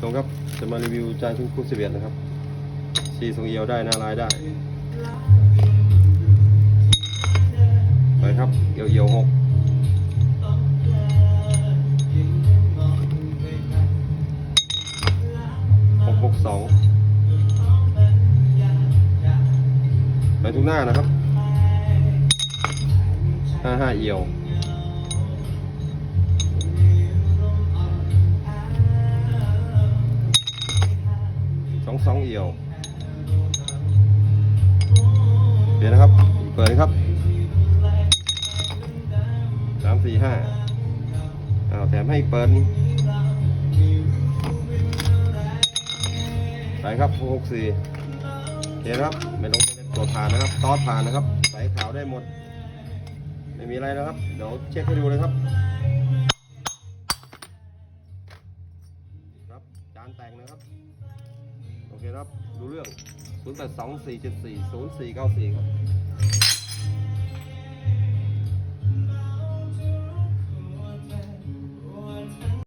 ชมครับจะมารีวิวจานชุนคู่สิบเอ็ดนะครับสีทรงเอียวได้หน้าลายได้ไปครับเอียวเอียวหกหกหกสองไปทุกหน้านะครับห้าห้าเอียว สองเอี่ยวเดี๋ยวนะครับ เปิดครับสามสี่ห้าเอาแถมให้เปิดนี่ไปครับหกสี่เห็นครับ ไม่ลงเล่นตัวผ่านนะครับตอดผ่านนะครับ ใส่ขาวได้หมด ไม่มีอะไรนะครับ เดี๋ยวเช็คให้ดูเลยครับครับ จานแต่งนะครับ โอเคครับ รู้เรื่อง 0 8 2 4 7 4 0 4 9 4 ครับ